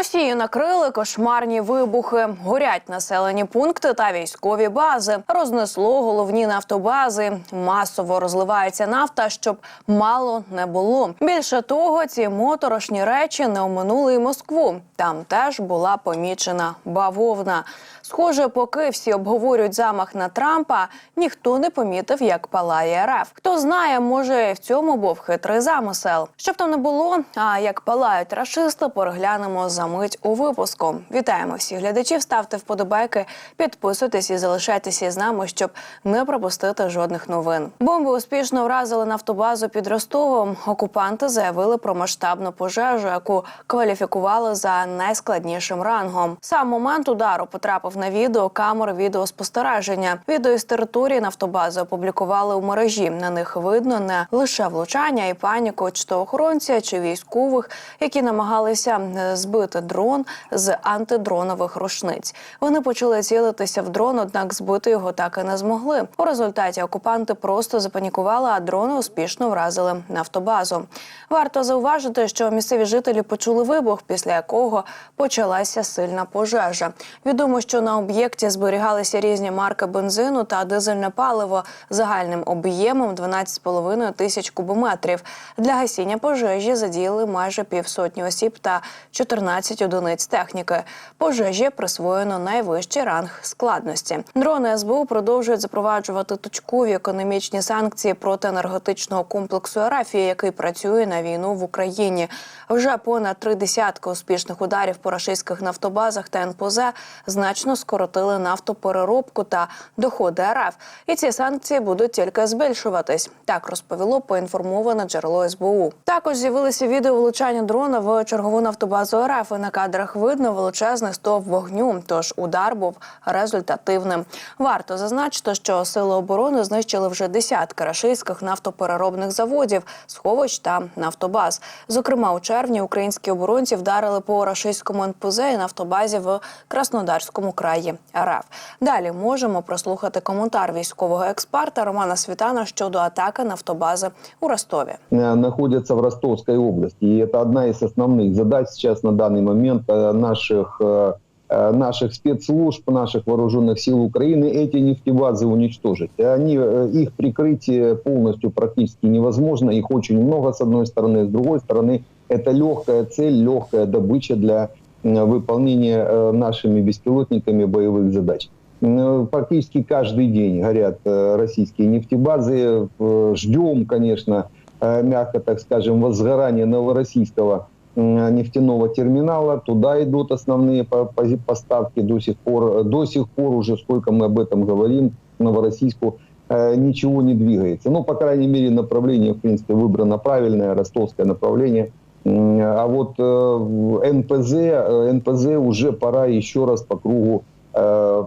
Росію накрили кошмарні вибухи, горять населені пункти та військові бази. Рознесло головні нафтобази. Масово розливається нафта, щоб мало не було. Більше того, ці моторошні речі не оминули й Москву. Там теж була помічена бавовна. Схоже, поки всі обговорюють замах на Трампа, ніхто не помітив, як палає РФ. Хто знає, може в цьому був хитрий замисел. Щоб там не було, а як палають рашисти, переглянемо за мить у випуску. Вітаємо всіх глядачів. Ставте вподобайки, підписуйтесь і залишайтеся з нами, щоб не пропустити жодних новин. Бомби успішно вразили нафтобазу під Ростовом. Окупанти заявили про масштабну пожежу, яку кваліфікували за найскладнішим рангом. Сам момент удару потрапив на відео камер відеоспостереження. Відео з території нафтобази опублікували у мережі. На них видно не лише влучання і паніку, чи то охоронця, чи військових, які намагалися е, збити дрон з антидронових рушниць. Вони почали цілитися в дрон, однак збити його так і не змогли. У результаті окупанти просто запанікували, а дрони успішно вразили нафтобазу. Варто зауважити, що місцеві жителі почули вибух, після якого почалася сильна пожежа. Відомо, що на об'єкті зберігалися різні марки бензину та дизельне паливо загальним об'ємом 12,5 тисяч кубометрів. Для гасіння пожежі задіяли майже півсотні осіб та 14 одиниць техніки. Пожежі присвоєно найвищий ранг складності. Дрони СБУ продовжують запроваджувати точкові економічні санкції проти енергетичного комплексу Арафії, який працює на війну в Україні. Вже понад три десятки успішних ударів по рашистських нафтобазах та НПЗ значно скоротили нафтопереробку та доходи РФ. І ці санкції будуть тільки збільшуватись. Так розповіло поінформоване джерело СБУ. Також з'явилися відео влучання дрона в чергову нафтобазу РФ І на кадрах видно величезний стовп вогню. Тож удар був результативним. Варто зазначити, що сили оборони знищили вже десятки рашистських нафтопереробних заводів, сховищ та нафтобаз. Зокрема, у червні українські оборонці вдарили по рашистському НПЗ і нафтобазі в Краснодарському краї РФ. Далі можемо прослухати коментар військового експерта Романа Світана щодо атаки нафтобази у Ростові. э, находятся в Ростовской области. И это одна из основных задач сейчас на данный момент Э, наших, э, э, наших спецслужб, наших вооруженных сил Украины эти нефтебазы уничтожить. Они, их прикрытие полностью практически невозможно. Их очень много с одной стороны. С другой стороны, это легкая цель, легкая добыча для выполнения нашими беспилотниками боевых задач. Практически каждый день горят российские нефтебазы. Ждем, конечно, мягко так скажем, возгорания Новороссийского нефтяного терминала. Туда идут основные поставки до сих пор. До сих пор уже, сколько мы об этом говорим, Новороссийску э, ничего не двигается. Ну, по крайней мере, направление, в принципе, выбрано правильное, ростовское направление. А вот э, НПЗ, э, НПЗ уже пора еще раз по кругу э,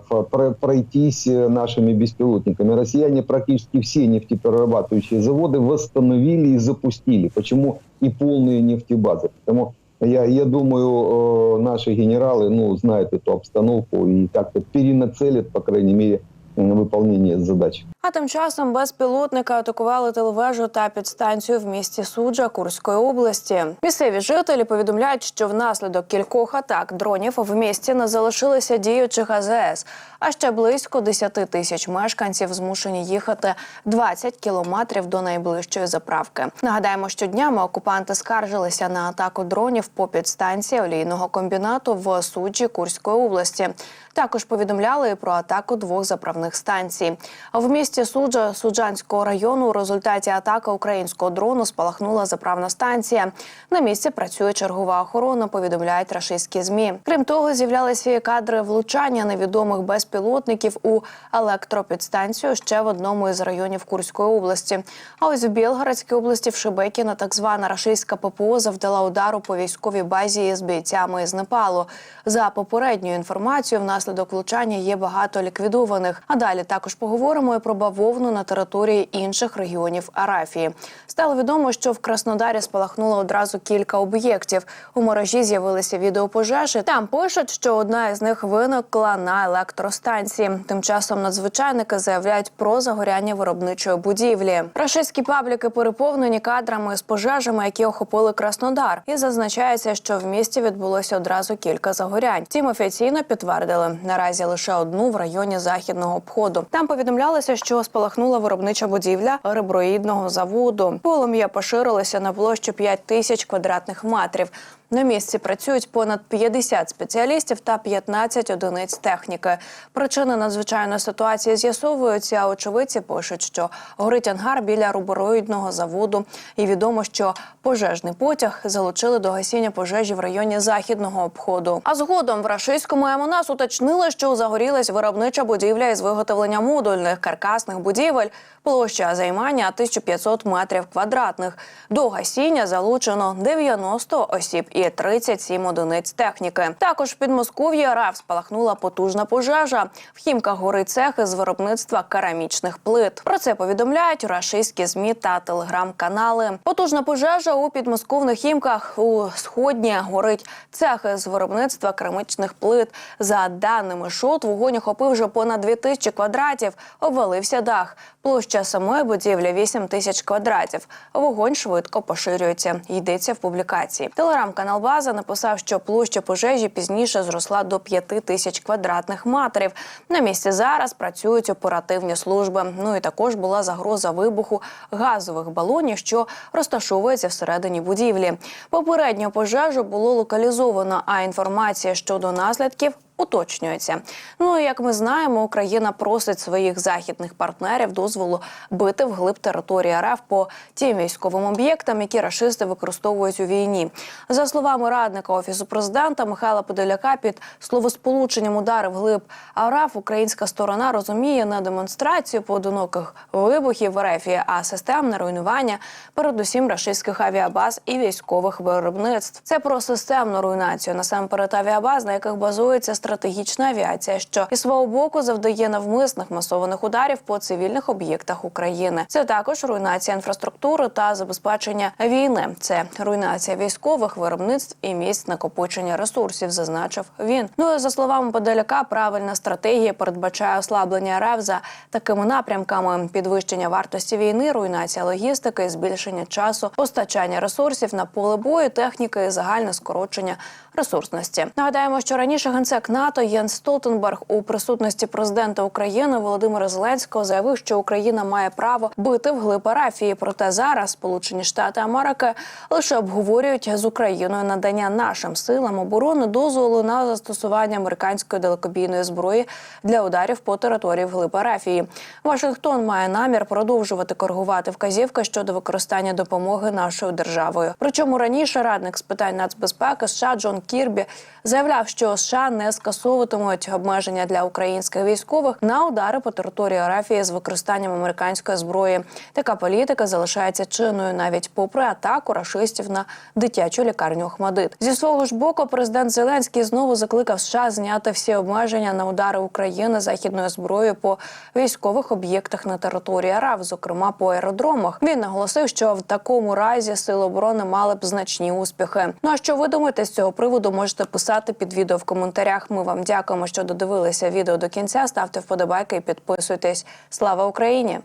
пройтись э, нашими беспилотниками. Россияне практически все нефтеперерабатывающие заводы восстановили и запустили. Почему и полные нефтебазы? Потому я, я думаю, э, наши генералы ну, знают эту обстановку и как-то перенацелят, по крайней мере, выполнение задач. А тим часом безпілотники атакували телевежу та підстанцію в місті Суджа Курської області. Місцеві жителі повідомляють, що внаслідок кількох атак дронів в місті не залишилося діючих АЗС, а ще близько 10 тисяч мешканців змушені їхати 20 кілометрів до найближчої заправки. Нагадаємо, що днями окупанти скаржилися на атаку дронів по підстанції олійного комбінату в Суджі Курської області. Також повідомляли про атаку двох заправних станцій. А в місті Суджа Суджанського району у результаті атаки українського дрону спалахнула заправна станція. На місці працює чергова охорона. Повідомляють рашистські змі. Крім того, з'являлися кадри влучання невідомих безпілотників у електропідстанцію ще в одному із районів Курської області. А ось в Білгородській області в Шебекіно так звана рашистська ППО завдала удару по військовій базі з бійцями із Непалу. За попередньою інформацією, внаслідок влучання є багато ліквідованих. А далі також поговоримо і про бавовну на території інших регіонів Арафії. Стало відомо, що в Краснодарі спалахнуло одразу кілька об'єктів. У мережі з'явилися відеопожежі. Там пишуть, що одна із них виникла на електростанції. Тим часом надзвичайники заявляють про загоряння виробничої будівлі. Рашистські пабліки переповнені кадрами з пожежами, які охопили Краснодар, і зазначається, що в місті відбулося одразу кілька загорянь. Втім, офіційно підтвердили наразі лише одну в районі західного обходу. Там повідомлялося, що спалахнула виробнича будівля реброїдного заводу. Полум'я поширилося на площу 5 тисяч квадратних метрів. На місці працюють понад 50 спеціалістів та 15 одиниць техніки. Причини надзвичайної ситуації з'ясовуються. а Очевидці пишуть, що горить ангар біля рубороїдного заводу, і відомо, що пожежний потяг залучили до гасіння пожежі в районі західного обходу. А згодом в рашистському МНС уточнили, що загорілась виробнича будівля із виготовлення модульних каркасних будівель. Площа займання 1500 метрів квадратних. До гасіння залучено 90 осіб і 37 одиниць техніки. Також в Підмосков'ї РАФ спалахнула потужна пожежа. В Хімках горить цех із виробництва керамічних плит. Про це повідомляють рашистські змі та телеграм-канали. Потужна пожежа у підмосковних хімках у сходні горить цех із виробництва керамічних плит. За даними ШОТ, вогонь охопив вже понад 2000 квадратів. Обвалився дах. Площа самої будівлі 8 тисяч квадратів. Вогонь швидко поширюється. Йдеться в публікації. Телеграм-канал База написав, що площа пожежі пізніше зросла до 5 тисяч квадратних метрів. На місці зараз працюють оперативні служби. Ну і також була загроза вибуху газових балонів, що розташовується всередині будівлі. Попередню пожежу було локалізовано, а інформація щодо наслідків уточнюється. Ну як ми знаємо, Україна просить своїх західних партнерів дозволу бити вглиб території РФ по тим військовим об'єктам, які рашисти використовують у війні. За словами радника офісу президента Михайла Подоляка, під словосполученням удари вглиб РФ українська сторона розуміє не демонстрацію поодиноких вибухів в РФ, а системне руйнування, передусім рашистських авіабаз і військових виробництв. Це про системну руйнацію насамперед авіабаз, на яких базується стратегічна авіація, що із свого боку завдає навмисних масованих ударів по цивільних об'єктах України. Це також руйнація інфраструктури та забезпечення війни. Це руйнація військових виробництв і місць накопичення ресурсів, зазначив він. Ну і за словами Подаляка, правильна стратегія передбачає ослаблення РФ за такими напрямками: підвищення вартості війни, руйнація логістики, збільшення часу, постачання ресурсів на поле бою, техніки і загальне скорочення ресурсності. Нагадаємо, що раніше генсек НАТО Єнс Столтенберг у присутності президента України Володимира Зеленського заявив, що Україна має право бити вглиб Арафії. Проте зараз Сполучені Штати Америки лише обговорюють з Україною надання нашим силам оборони дозволу на застосування американської далекобійної зброї для ударів по території вглиб Арафії. Вашингтон має намір продовжувати коригувати вказівки щодо використання допомоги нашою державою. Причому раніше радник з питань нацбезпеки США Джон Кірбі заявляв, що США не скасовуватимуть обмеження для українських військових на удари по території Арафії з використанням американської зброї. Така політика залишається чинною навіть попри атаку рашистів на дитячу лікарню Охмадит. Зі свого ж боку, президент Зеленський знову закликав США зняти всі обмеження на удари України західною зброєю по військових об'єктах на території РФ, зокрема по аеродромах. Він наголосив, що в такому разі сили оборони мали б значні успіхи. Ну а що ви думаєте з цього приводу? Можете писати під відео в коментарях. Ми вам дякуємо, що додивилися відео до кінця. Ставте вподобайки і підписуйтесь. Слава Україні!